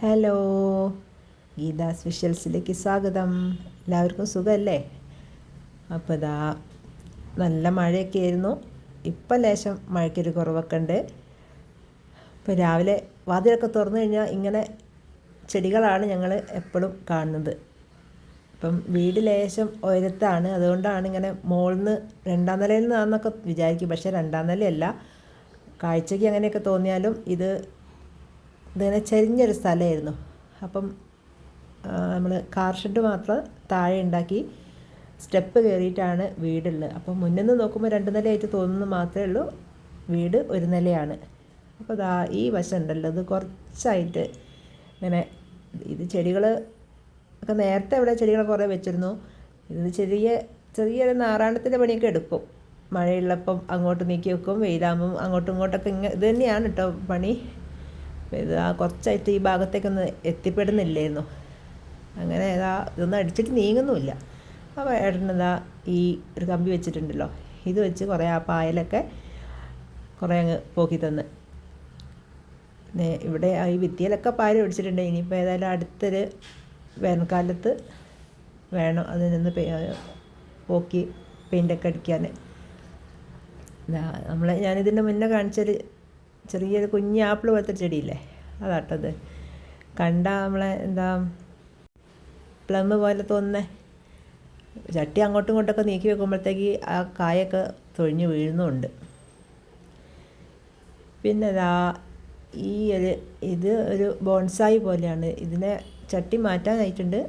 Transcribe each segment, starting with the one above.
Hello. Geetha സ്പെഷ്യൽസിലേക്ക് സ്വാഗതം. എല്ലാവർക്കും സുഖമല്ലേ അപ്പോൾ ഇതാ നല്ല മഴയൊക്കെ ആയിരുന്നു. ഇപ്പം ലേശം മഴയ്ക്കൊരു കുറവൊക്കെ ഉണ്ട്. ഇപ്പോൾ രാവിലെ വാതിലൊക്കെ തുറന്നു കഴിഞ്ഞാൽ ഇങ്ങനെ ചെടികളാണ് ഞങ്ങൾ എപ്പോഴും കാണുന്നത്. ഇപ്പം വീട് ലേശം ഉയരത്താണ്. അതുകൊണ്ടാണ് ഇങ്ങനെ മുകളിൽ നിന്ന് രണ്ടാം നിലയിൽ നിന്നാണെന്നൊക്കെ വിചാരിക്കും. പക്ഷേ രണ്ടാം നിലയല്ല. കാഴ്ചയ്ക്ക് അങ്ങനെയൊക്കെ തോന്നിയാലും ഇത് ഇതിങ്ങനെ ചെരിഞ്ഞൊരു സ്ഥലമായിരുന്നു. അപ്പം നമ്മൾ കാർ ഷെഡ് മാത്രം താഴെ ഉണ്ടാക്കി സ്റ്റെപ്പ് കയറിയിട്ടാണ് വീടുള്ളത്. അപ്പം മുന്നിൽ നിന്ന് നോക്കുമ്പോൾ രണ്ട് നിലയായിട്ട് തോന്നുന്നു മാത്രമേ ഉള്ളൂ. വീട് ഒരു നിലയാണ്. അപ്പോൾ ദാ ഈ വശം ഉണ്ടല്ലോ. ഇത് കുറച്ചായിട്ട് ഇങ്ങനെ ഇത് ചെടികൾ ഒക്കെ നേരത്തെ ഇവിടെ ചെടികൾ കുറേ വെച്ചിരുന്നു. ഇത് ചെറിയ ചെറിയൊരു നാറാണത്തിന്റെ പണിയൊക്കെ എടുക്കും. മഴയുള്ളപ്പം അങ്ങോട്ട് നീക്കി വെക്കും വെയിലാകുമ്പം അങ്ങോട്ടും ഇങ്ങോട്ടൊക്കെ ഇങ്ങനെ ഇത് തന്നെയാണ് കേട്ടോ പണി. ഇത് ആ കുറച്ചായിട്ട് ഈ ഭാഗത്തേക്കൊന്ന് എത്തിപ്പെടുന്നില്ലായിരുന്നു അങ്ങനെ ഇതാ ഇതൊന്നും അടിച്ചിട്ട് നീങ്ങുന്നുമില്ല. അപ്പോൾ ഏട്ടനെന്താ ഈ ഒരു കമ്പി വെച്ചിട്ടുണ്ടല്ലോ. ഇത് വെച്ച് കുറേ ആ പായലൊക്കെ കുറേ അങ്ങ് പോക്കി തന്ന്. പിന്നെ ഇവിടെ ഈ വിദ്യയിലൊക്കെ പായൽ പിടിച്ചിട്ടുണ്ട്. ഇനിയിപ്പോൾ ഏതായാലും അടുത്തൊരു വേനൽക്കാലത്ത് വേണം അതിനൊന്ന് പോക്കി പെയിന്റൊക്കെ അടിക്കാൻ നമ്മൾ ഞാനിതിന്റെ മുന്നേ കാണിച്ചൊരു ചെറിയൊരു കുഞ്ഞ് ആപ്പിൾ പോലത്തെ ചെടിയില്ലേ? അതാട്ടത് കണ്ടാൽ നമ്മളെ എന്താ പ്ലം പോലെ തോന്നുന്നേ. ചട്ടി അങ്ങോട്ടും ഇങ്ങോട്ടൊക്കെ നീക്കി വെക്കുമ്പോഴത്തേക്ക് ആ കായൊക്കെ തൊഴിഞ്ഞ് വീഴുന്നുമുണ്ട് പിന്നെ ഇതാ ഈ ഒരു ഇത് ഒരു ബോൺസായി പോലെയാണ്. ഇതിനെ ചട്ടി മാറ്റാനായിട്ടുണ്ട്.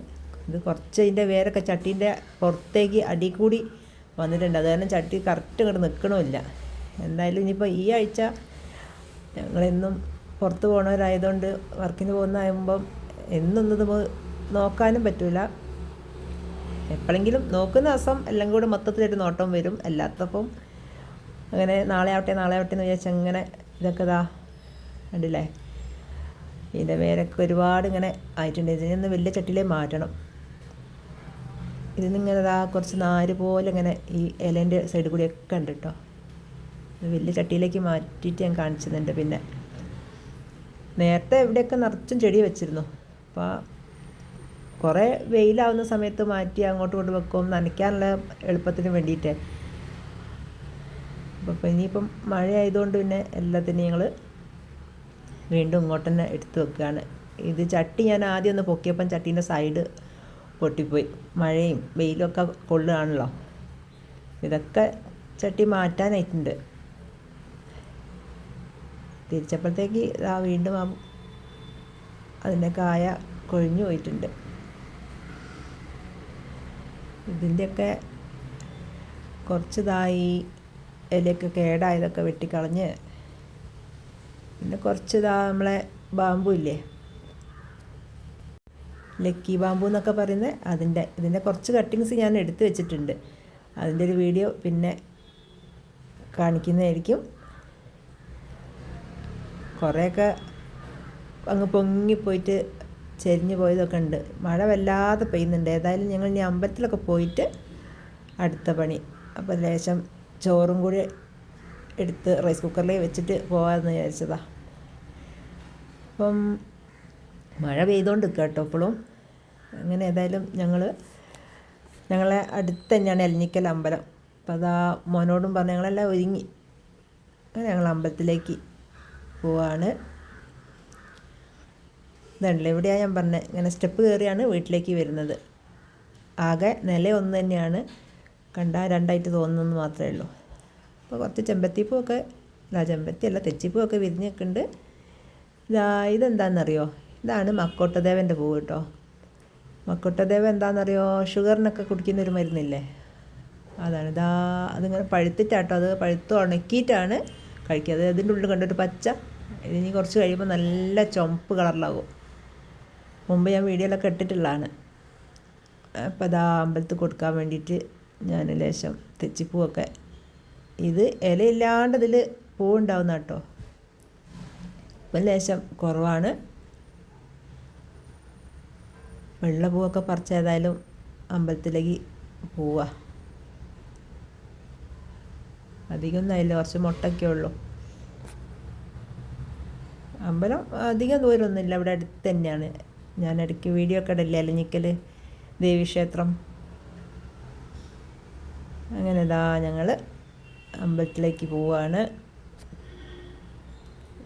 ഇത് കുറച്ച് ഇതിന്റെ വേരൊക്കെ ചട്ടീന്റെ പുറത്തേക്ക് അടി കൂടി വന്നിട്ടുണ്ട്. അത് കാരണം ചട്ടി കറക്റ്റ് ഇങ്ങോട്ട് നിൽക്കണമില്ല എന്തായാലും ഇനിയിപ്പോൾ ഈ ആഴ്ച ഞങ്ങളെന്നും പുറത്ത് പോകണവരായതുകൊണ്ട് വർക്കിന് പോകുന്നതാകുമ്പം എന്നൊന്നും നോക്കാനും പറ്റില്ല എപ്പോഴെങ്കിലും നോക്കുന്ന ദിവസം എല്ലാം കൂടെ മൊത്തത്തിലൊരു നോട്ടം വരും. അല്ലാത്തപ്പം അങ്ങനെ നാളെ ആവട്ടെ നാളെ ആവട്ടെ എന്ന് വിചാരിച്ചാൽ അങ്ങനെ ഇതൊക്കെ ഇതാ കണ്ടില്ലേ? ഇതിന്റെ പേരൊക്കെ ഒരുപാട് ഇങ്ങനെ ആയിട്ടുണ്ട്. ഇതിനൊന്ന് വലിയ ചട്ടിലേ മാറ്റണം. ഇതിന്നിങ്ങനെ ഇതാ കുറച്ച് നാര് പോലെ ഇങ്ങനെ ഈ ഇലേന്റെ സൈഡിൽ കൂടിയൊക്കെ ഉണ്ട് കേട്ടോ വലിയ ചട്ടിയിലേക്ക് മാറ്റിയിട്ട് ഞാൻ കാണിച്ചിട്ടുണ്ട്. പിന്നെ നേരത്തെ ഇവിടെയൊക്കെ നിറച്ചും ചെടി വെച്ചിരുന്നു. അപ്പോൾ കുറേ വെയിലാവുന്ന സമയത്ത് മാറ്റി അങ്ങോട്ടും ഇങ്ങോട്ട് വെക്കും. നനയ്ക്കാനുള്ള എളുപ്പത്തിന് വേണ്ടിയിട്ട്. അപ്പോൾ ഇനിയിപ്പം മഴ ആയതുകൊണ്ട് പിന്നെ എല്ലാത്തിനും ഞങ്ങൾ വീണ്ടും ഇങ്ങോട്ട് തന്നെ എടുത്ത് വെക്കുകയാണ്. ഇത് ചട്ടി ഞാൻ ആദ്യം ഒന്ന് പൊക്കിയപ്പം ചട്ടീന്റെ സൈഡ് പൊട്ടിപ്പോയി. മഴയും വെയിലും ഒക്കെ കൊള്ളുകയാണല്ലോ. ഇതൊക്കെ ചട്ടി മാറ്റാനായിട്ടുണ്ട്. തിരിച്ചപ്പോഴത്തേക്ക് ആ വീണ്ടും ആ അതിന്റെ കായ കൊഴിഞ്ഞു പോയിട്ടുണ്ട്. ഇതിന്റെയൊക്കെ കുറച്ചിതായി ഇലയൊക്കെ കേടായതൊക്കെ വെട്ടിക്കളഞ്ഞ് പിന്നെ കുറച്ച് ഇതാ നമ്മളെ ബാമ്പു ഇല്ലേ? ലക്കി ബാമ്പു എന്നൊക്കെ പറയുന്നത് അതിന്റെ ഇതിന്റെ കുറച്ച് കട്ടിങ്സ് ഞാൻ എടുത്തു വെച്ചിട്ടുണ്ട്. അതിന്റെ ഒരു വീഡിയോ പിന്നെ കാണിക്കുന്നതായിരിക്കും. കുറേയൊക്കെ അങ്ങ് പൊങ്ങിപ്പോയിട്ട് ചെരിഞ്ഞു പോയതൊക്കെ ഉണ്ട്. മഴ വല്ലാതെ പെയ്യുന്നുണ്ട്. ഏതായാലും ഞങ്ങൾ ഇനി അമ്പലത്തിലൊക്കെ പോയിട്ട് അടുത്ത പണി. അപ്പോൾ ലേശം ചോറും കൂടി എടുത്ത് റൈസ് കുക്കറിൽ വെച്ചിട്ട് പോകാമെന്ന് വിചാരിച്ചതാ. അപ്പം മഴ പെയ്തുകൊണ്ട് കേട്ടോ ഇപ്പോഴും അങ്ങനെ ഏതായാലും ഞങ്ങൾ ഞങ്ങളെ അടുത്ത് തന്നെയാണ് എലഞ്ഞിക്കൽ അമ്പലം. അപ്പോൾ അതാ മോനോടും പറഞ്ഞ് ഞങ്ങളെല്ലാം ഒരുങ്ങി. ഞങ്ങൾ അമ്പലത്തിലേക്ക് പോവാണ്. ഇതാണല്ലോ ഇവിടെയാണ് ഞാൻ പറഞ്ഞത് ഇങ്ങനെ സ്റ്റെപ്പ് കയറിയാണ് വീട്ടിലേക്ക് വരുന്നത്. ആകെ നില ഒന്ന് തന്നെയാണ്. കണ്ടാൽ രണ്ടായിട്ട് തോന്നുന്നു മാത്രമേ ഉള്ളൂ. അപ്പോൾ കുറച്ച് ചെമ്പത്തിപ്പൂവൊക്കെ ഇതാ ചെമ്പത്തി അല്ല തെച്ചിപ്പൂവൊക്കെ നിൽക്കുന്നുണ്ട് ഇതാ ഇതെന്താണെന്നറിയോ ഇതാണ് മക്കോട്ടദേവന്റെ പൂവ് കേട്ടോ. മക്കോട്ടദേവൻ എന്താണെന്നറിയോ ഷുഗറിനൊക്കെ കുടിക്കുന്ന ഒരു മരുന്നില്ലേ? അതാണ് ഇതാ അതിങ്ങനെ പഴുത്തിട്ടാട്ടോ അത് പഴുത്ത് ഉണക്കിയിട്ടാണ് കഴിക്കുക. അത് അതിന്റെ ഉള്ളിൽ കണ്ടൊരു പച്ച ഇതിനി കുറച്ച് കഴിയുമ്പോൾ നല്ല ചുമപ്പ് കളറിലാകും മുമ്പ് ഞാൻ വീഡിയോയിലൊക്കെ ഇട്ടിട്ടുള്ളതാണ്. അപ്പോൾ അതാ അമ്പലത്തിൽ കൊടുക്കാൻ വേണ്ടിയിട്ട് ഞാൻ ലേശം തെച്ചിപ്പൂവൊക്കെ. ഇത് ഇലയില്ലാണ്ട് ഇതിൽ പൂവുണ്ടാവുന്ന കേട്ടോ. ഇപ്പം ലേശം കുറവാണ്. വെള്ള പൂവൊക്കെ പറിച്ചേതായാലും അമ്പലത്തിലേക്ക് പോവുക അധികമൊന്നും ആയില്ല കുറച്ച് മുട്ടൊക്കെ ഉള്ളൂ. അമ്പലം അധികം ദൂരമൊന്നുമില്ല. ഇവിടെ അടുത്ത് തന്നെയാണ്. ഞാൻ ഇടയ്ക്ക് വീഡിയോ ഒക്കെ ഇടല്ലേ? അലഞ്ഞിക്കൽ ദേവീക്ഷേത്രം. അങ്ങനെ ഇതാ ഞങ്ങൾ അമ്പലത്തിലേക്ക് പോവുകയാണ്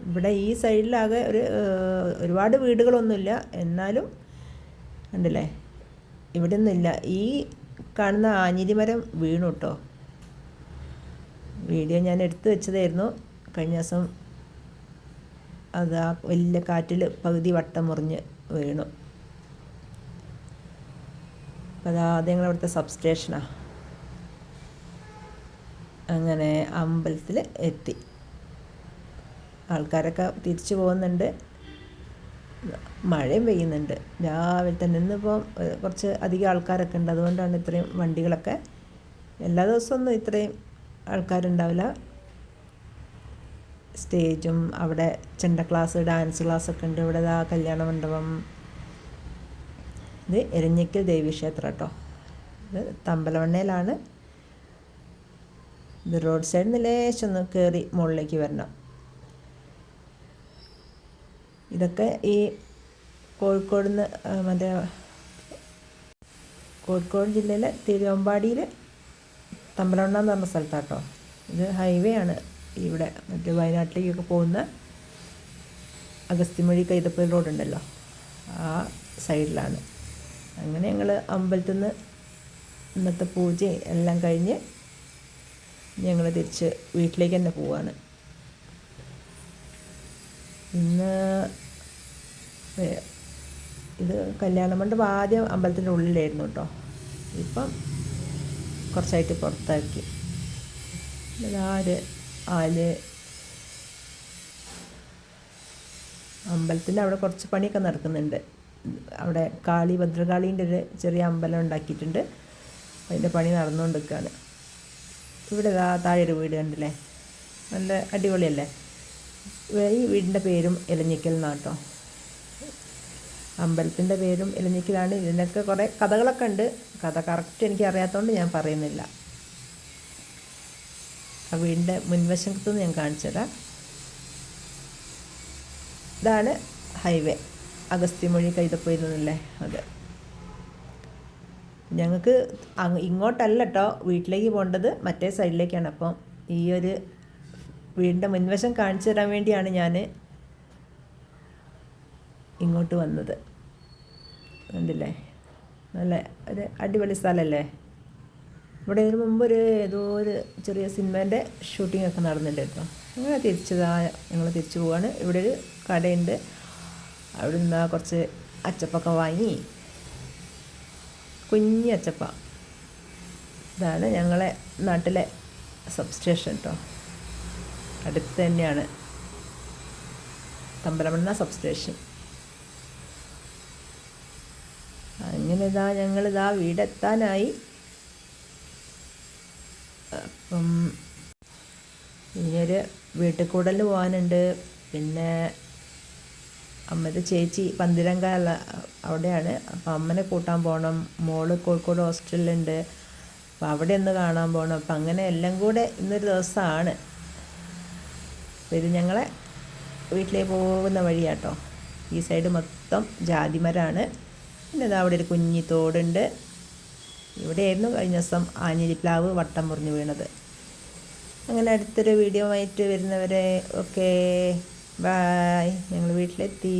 ഇവിടെ ഈ സൈഡിലാകെ ഒരു ഒരുപാട് വീടുകളൊന്നുമില്ല. എന്നാലും ഉണ്ടല്ലേ ഇവിടെ ഒന്നുമില്ല ഈ കാണുന്ന ആഞ്ഞിരി മരം വീണു കേട്ടോ. വീഡിയോ ഞാൻ എടുത്തു വെച്ചതായിരുന്നു. കഴിഞ്ഞ ദിവസം അത് ആ വലിയ കാറ്റിൽ പകുതി വട്ടം മുറിഞ്ഞ് വീണു. അപ്പം അതാ അത് ഞങ്ങളവിടുത്തെ സബ്സ്റ്റേഷനാണ് അങ്ങനെ അമ്പലത്തിൽ എത്തി. ആൾക്കാരൊക്കെ തിരിച്ചു പോകുന്നുണ്ട്. മഴയും പെയ്യുന്നുണ്ട്. രാവിലെ തന്നെ ഇന്നിപ്പോൾ കുറച്ച് അധികം ആൾക്കാരൊക്കെ ഉണ്ട്. അതുകൊണ്ടാണ് ഇത്രയും വണ്ടികളൊക്കെ എല്ലാ ദിവസമൊന്നും ഇത്രയും ആൾക്കാരുണ്ടാവില്ല. സ്റ്റേജും അവിടെ ചെണ്ട ക്ലാസ് ഡാൻസ് ക്ലാസ് ഒക്കെ ഉണ്ട്. ഇവിടെ ആ കല്യാണ മണ്ഡപം. ഇത് എരഞ്ഞിക്കൽ ദേവീക്ഷേത്രം കേട്ടോ. ഇത് തമ്പലവണ്ണയിലാണ്. ഇത് റോഡ് സൈഡിൽ നിന്ന് ലേശം ഒന്ന് കയറി മുകളിലേക്ക് വരണം. ഇതൊക്കെ ഈ കോഴിക്കോട് നിന്ന് മറ്റേ കോഴിക്കോട് ജില്ലയിലെ തിരുവമ്പാടിയിൽ തമ്പലവണ്ണ എന്ന് പറഞ്ഞ സ്ഥലത്താട്ടോ. ഇത് ഹൈവേ ആണ് ഇവിടെ മറ്റേ വയനാട്ടിലേക്കൊക്കെ പോകുന്ന അഗസ്ത്യമൊഴി കൈതപ്പള്ളി റോഡുണ്ടല്ലോ ആ സൈഡിലാണ്. അങ്ങനെ ഞങ്ങൾ അമ്പലത്തിൽ നിന്ന് ഇന്നത്തെ പൂജയും എല്ലാം കഴിഞ്ഞ് ഞങ്ങൾ തിരിച്ച് വീട്ടിലേക്ക് തന്നെ പോവാണ്. ഇന്ന് ഇത് കല്യാണ മണ്ഡപം ആദ്യം അമ്പലത്തിന്റെ ഉള്ളിലായിരുന്നു കേട്ടോ. ഇപ്പം കുറച്ചായിട്ട് പുറത്താക്കി. ഇതാര് ആൽ. അമ്പലത്തിന്റെ അവിടെ കുറച്ച് പണിയൊക്കെ നടക്കുന്നുണ്ട്. അവിടെ കാളി ഭദ്രകാളീന്റെ ഒരു ചെറിയ അമ്പലം ഉണ്ടാക്കിയിട്ടുണ്ട്. അതിന്റെ പണി നടന്നുകൊണ്ടിരിക്കുകയാണ്. ഇവിടെ താഴെ ഒരു വീട് കണ്ടില്ലേ? നല്ല അടിപൊളിയല്ലേ? ഈ വീടിന്റെ പേരും ഇലഞ്ഞിക്കൽ എന്നാട്ടോ അമ്പലത്തിന്റെ പേരും ഇലഞ്ഞിക്കലാണ് ഇതിനൊക്കെ കുറേ കഥകളൊക്കെ ഉണ്ട്. കഥ കറക്റ്റ് എനിക്ക് അറിയാത്തതുകൊണ്ട് ഞാൻ പറയുന്നില്ല. ആ വീടിന്റെ മുൻവശത്ത് നിന്ന് ഞാൻ കാണിച്ചു തരാം. ഇതാണ് ഹൈവേ. അഗസ്ത്യമൊഴി കൈതപ്പൊയിൽ നിന്നല്ലേ അത്. ഞങ്ങൾക്ക് ഇങ്ങോട്ടല്ല കേട്ടോ വീട്ടിലേക്ക് പോകേണ്ടത് മറ്റേ സൈഡിലേക്കാണ്. അപ്പം ഈ ഒരു വീടിന്റെ മുൻവശം കാണിച്ചു തരാൻ വേണ്ടിയാണ് ഞാൻ ഇങ്ങോട്ട് വന്നത്. കണ്ടില്ലേ? നല്ല ഒരു അടിപൊളി സ്ഥലമല്ലേ? ഇവിടെ ഇതിനു മുമ്പ് ഒരു ഏതോ ഒരു ചെറിയ സിനിമേന്റെ ഷൂട്ടിംഗ് ഒക്കെ നടന്നിട്ടുണ്ടായിരുന്നു. അങ്ങനെ തിരിച്ചതാ ഞങ്ങൾ തിരിച്ചു പോവാണ്. ഇവിടെ ഒരു കടയുണ്ട്. അവിടെ നിന്ന് കുറച്ച് അച്ചപ്പൊക്കെ വാങ്ങി. കുഞ്ഞി അച്ചപ്പ. ഇതാണ് ഞങ്ങളെ നാട്ടിലെ സബ് സ്റ്റേഷൻ കേട്ടോ അടുത്ത് തന്നെയാണ് തമ്പലമണ്ണ സബ് സ്റ്റേഷൻ അങ്ങനെ ഇതാ ഞങ്ങളിതാ വീടെത്താനായി. അപ്പം ഇനിയൊരു വീട്ടിൽ കൂടലിന് പോകാനുണ്ട് പിന്നെ അമ്മയുടെ ചേച്ചി പന്തിരങ്കാല അവിടെയാണ്. അപ്പം അമ്മനെ കൂട്ടാൻ പോകണം മോൾ കോഴിക്കോട് ഹോസ്റ്റലിലുണ്ട്. അപ്പം അവിടെ ഒന്ന് കാണാൻ പോകണം അപ്പം അങ്ങനെ എല്ലാം കൂടെ ഇന്നൊരു ദിവസമാണ്. അപ്പോൾ ഇത് ഞങ്ങളെ വീട്ടിലേക്ക് പോകുന്ന വഴിയാട്ടോ. ഈ സൈഡ് മൊത്തം ജാതിമരാണ്. പിന്നെ ഇതാ അവിടെ ഒരു കുഞ്ഞി തോടുണ്ട്. ഇവിടെയായിരുന്നു കഴിഞ്ഞ ദിവസം ആഞ്ഞിലിപ്ലാവ് വട്ടം മുറിഞ്ഞ് വീണത്. അങ്ങനെ അടുത്തൊരു വീഡിയോ ആയിട്ട് വരുന്നവരെ ഓക്കേ ബായ് ഞങ്ങൾ വീട്ടിലെത്തി.